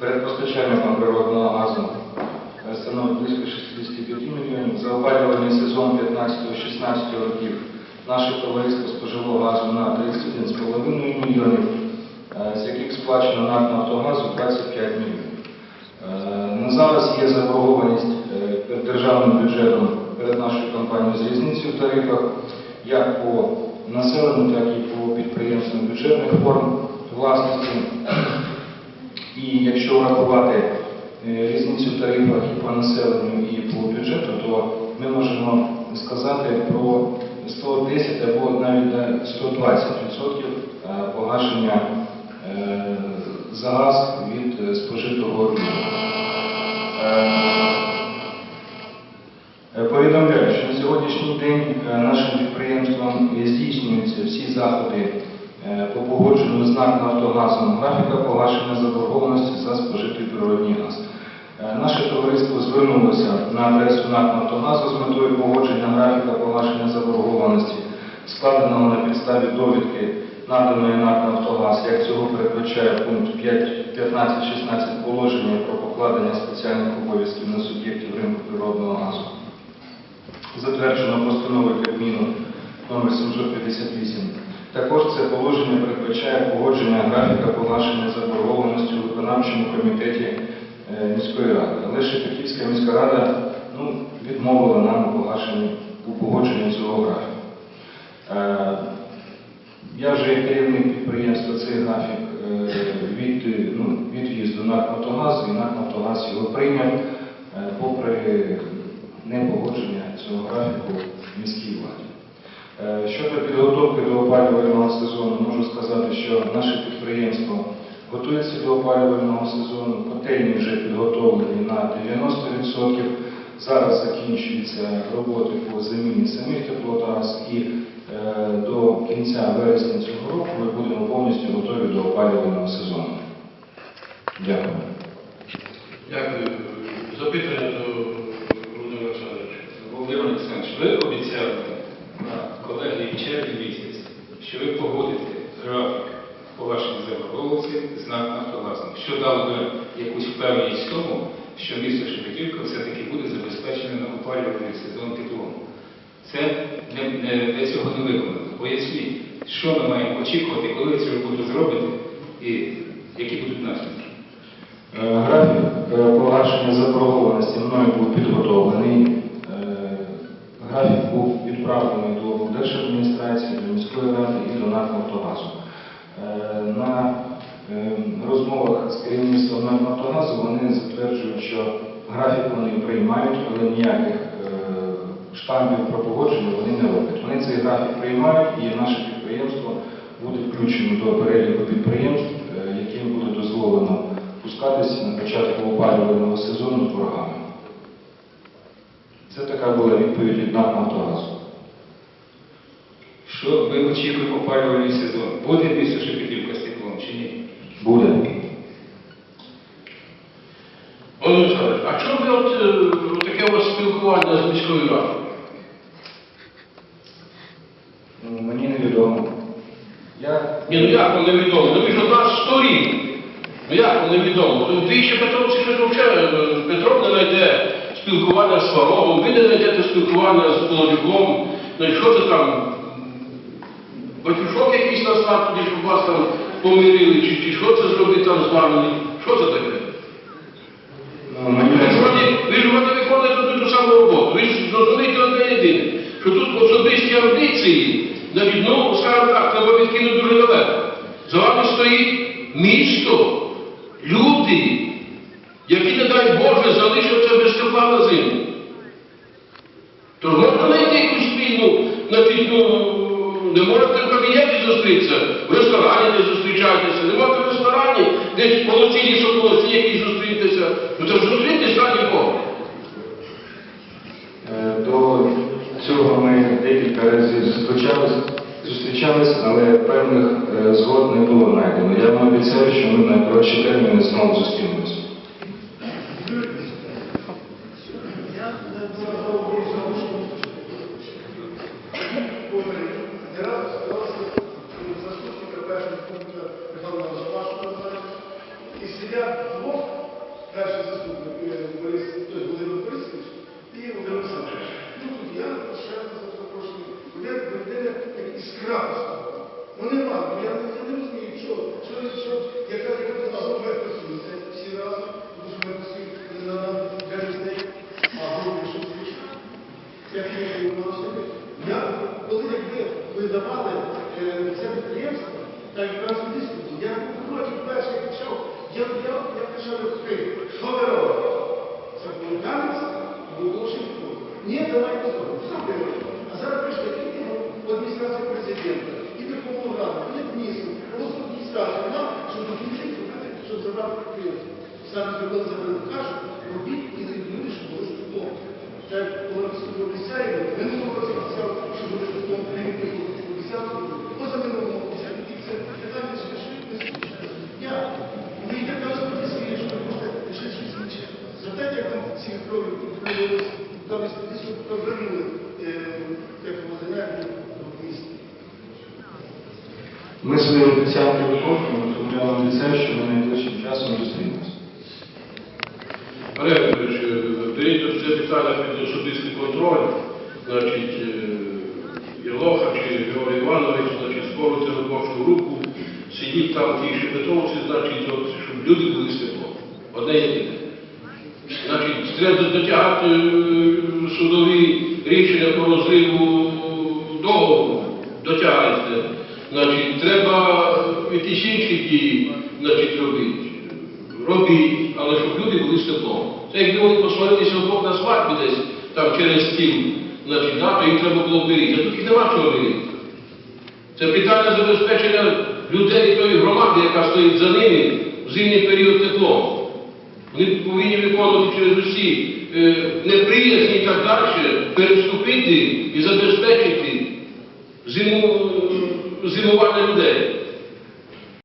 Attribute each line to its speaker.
Speaker 1: перед постачальником природного газу е, становить близько 65 мільйонів. За опалювальний сезон 15-16 років наше товариство спожило газу на 31,5 мільйонів, е, з яких сплачено НАК «Нафтогазу» 25 мільйонів. Е, На зараз є заборгованість перед державним бюджетом перед нашою компанією з різницею в тарифах, як по населенню, так і по підприємствам бюджетних форм власності. І якщо врахувати е, різницю в тарифах і по населенню, і по бюджету, то ми можемо сказати про 110 або навіть 120% е, погашення е, за газ від спожитого. Е, Повідомляю, що на сьогоднішній день нашим підприємством здійснюються всі заходи по погодженню з НАК «Нафтогазом» графіка погашення заборгованості за спожитий природний газ. Е, Наше товариство звернулося на адресу НАК «Нафтогазу» з метою погодження графіка погашення заборгованості, складеного на підставі довідки, наданої НАК «Нафтогаз», як цього передбачає пункт 15-16 положення про покладення спеціальних обов'язків на суб'єктів ринку природного газу затверджено постановою Кабміну номер 758. Також це положення передбачає погодження графіка погашення заборгованості у виконавчому комітеті е, міської ради. Але Шепетівська міська рада ну, відмовила нам у погодженні цього графіку. Е, Я вже як керівник підприємства цей графік е, від, ну, відвіз до НАК «Нафтогазу», і НАК «Нафтогаз» його прийняв попри непогодження цього графіку в міській владі. Е, Щодо підготовки до опалювального сезону, можу сказати, що наше підприємство готується до опалювального сезону, котельні вже підготовлені на 90%. Зараз закінчуються роботи по заміні самих теплотрас і е, до кінця вересня цього року ми будемо повністю готові до опалювального сезону. Дякую.
Speaker 2: Дякую. Запитання до Володимира Олександровича.
Speaker 3: Володимир Олександрович, ви що ви погодите графік погашення заборгованості з НАК «Нафтогазом», що дало би якусь впевненість в тому, що місто Шепетівка все-таки буде забезпечене на опалювальний сезон теплом. Це не, ви цього не виконали. Поясніть, що ми маємо очікувати, коли цю роботу зробите і які будуть наслідки.
Speaker 1: Е, Графік е, погашення заборгованості мною був підготовлений. «Нафтогазу». Е, На е, розмовах з керівництвом «Нафтогазу» вони затверджують, що графік вони приймають, але ніяких е, штампів про погодження вони не роблять. Вони цей графік приймають і наше підприємство буде включено до переліку підприємств, е, яким буде дозволено пускатися на початку опалювального сезону з боргами. Це така була відповідь від НАК «Нафтогазу».
Speaker 3: Що ми очікуємо опалювальний сезон? Буде місто Шепетівка з теплом чи ні?
Speaker 1: Буде.
Speaker 2: Олександрович, а чому ви от е, таке у вас спілкування з міською радою?
Speaker 1: Ну, Мені невідомо. Я
Speaker 2: Ні, ну як вам невідомо? Ну ви ж одна з сторін. Ну як невідомо? Ну, Ви ще Петровці щось взагалі, е, не знайде спілкування з Фаровим, ви не знайдете спілкування з Полонюком. Ну і що це там? Батюшок якийсь настав тоді, щоб вас там помирили, чи, чи що це зробити там з вами? Що це таке?
Speaker 1: ну, мені
Speaker 2: Ви ж вроді, ви ж вроді виконуєте ту ту саму роботу. Ви ж зрозумієте одне єдине, що тут особисті амбіції, навіть, ну, скажімо так, треба відкинути дуже далеко. За вами стоїть місто, люди, які, не дай Боже, залишаться без тепла на зиму. То можна знайти якусь спільну, ну, не можете в кабінеті зустрітися, в ресторані не зустрічайтеся, не можете в ресторані, десь в полоцілі соколоці якісь зустрітися. Ну то ж зустрітесь, раді Бога.
Speaker 1: Е, До цього ми декілька разів зустрічались, але певних е, згод не було знайдено. Я вам обіцяю, що ми в найкоротші терміни знову зустрінемося.
Speaker 4: Михайла Вашого і сидять двох перший заступник е, Борис, той Володимир Борисович і Володимир Олександрович. Ну тут я ще раз запрошую. Буде людина як іскра. Ну нема, ну, я, не- я розумію, що, що, яка була ми працюєте всі разом, тому що ми працюємо на для людей, а групи що більше. Як ми говорили, я, коли якби ви давали е, це підприємство, так якраз у дискусі, я був проти перший я почав, я, почав відкрити, що ви робите? Було Ганець, було Ні, давайте зробимо. Ви робите? А зараз прийшли і в адміністрацію президента, і Верховну Раду, і міністрів, просто адміністрацію щоб до зробити, щоб забрати підприємство. Самі зробили забрали кажуть, робіть і люди, щоб було житло. Так, коли ми обіцяємо, минулого року обіцяв, що буде житло, не обіцяв, поза минулого обіцяв, і це питання ще не слушає. Я, ви йде кажуть, що ви що ви можете ще щось інше. Згадайте, як там ці крові провели, експедицію повернули, як воденергію в місті.
Speaker 1: Ми свої обіцянки виконуємо, тому я вам обіцяю, що ми найближчим часом зустрінемося.
Speaker 2: Олег Анатолійович, дається це питання під особистий контроль, значить, е, Єлоха чи Георгій Іванович, значить, створюйте робочу групу, сидіть там в тій шепетовці, значить, щоб люди були світло. Одне єдине. Значить, треба дотягати е, судові рішення по розриву договору, дотягайте. Значить, треба е, якісь інші дії значить, робити. Робіть, але щоб люди були з теплом. Це якби вони посварилися вдвох на свадьбі десь там через стіл, значить, да, то їм треба було виріти. А тут їх нема чого виріти. Це питання забезпечення людей тої громади, яка стоїть за ними в зимній період теплом. Вони повинні виконувати через усі е, неприязні і так далі, переступити і забезпечити зиму, зимування людей.